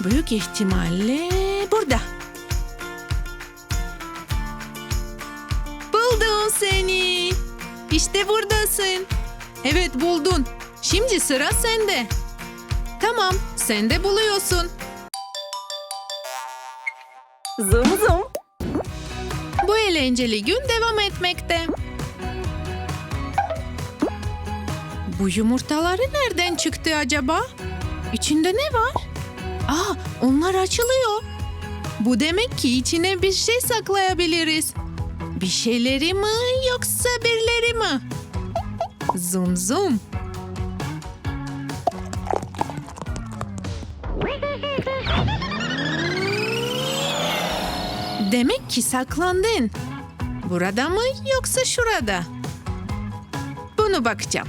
Büyük ihtimalle burada. Buldum seni. İşte buradasın. Evet buldun. Şimdi sıra sende. Tamam, sen de buluyorsun. Zoom zoom. Bu eğlenceli gün devam etmekte. Bu yumurtaları nereden çıktı acaba? İçinde ne var? Aa, onlar açılıyor. Bu demek ki içine bir şey saklayabiliriz. Bir şeyleri mi yoksa birileri mi? Zoom zoom. Demek ki saklandın. Burada mı yoksa şurada? Bunu bakacağım.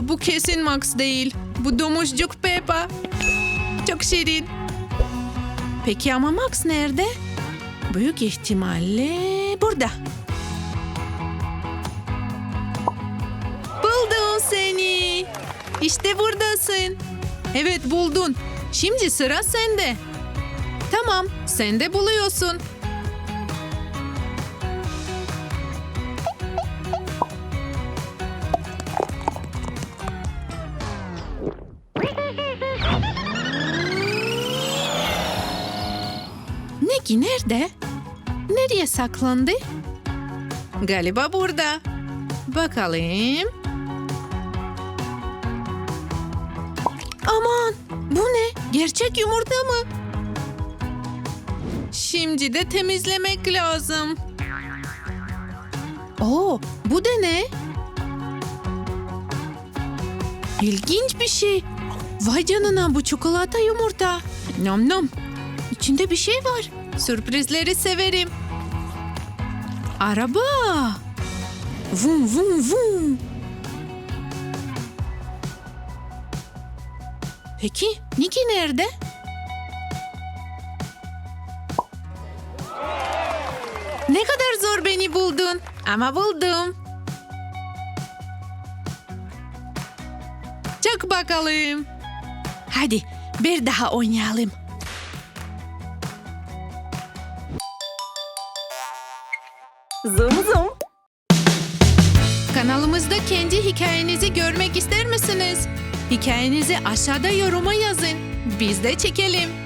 Bu kesin Max değil. Bu domuzcuk Peppa. Çok şirin. Peki ama Max nerede? Büyük ihtimalle burada. Buldum seni. İşte buradasın. Evet buldun. Şimdi sıra sende. Tamam, sen de buluyorsun. Neki nerede? Nereye saklandı? Galiba burada. Bakalım. Aman bu ne? Gerçek yumurta mı? Şimdi de temizlemek lazım. Oo, bu da ne? İlginç bir şey. Vay canına bu çikolata yumurta. Nom nom. İçinde bir şey var. Sürprizleri severim. Araba. Vum vum vum. Peki Niki nerede? Ne kadar zor beni buldun. Ama buldum. Çık bakalım. Hadi bir daha oynayalım. Zoom zoom. Kanalımızda kendi hikayenizi görmek ister misiniz? Hikayenizi aşağıda yoruma yazın. Biz de çekelim.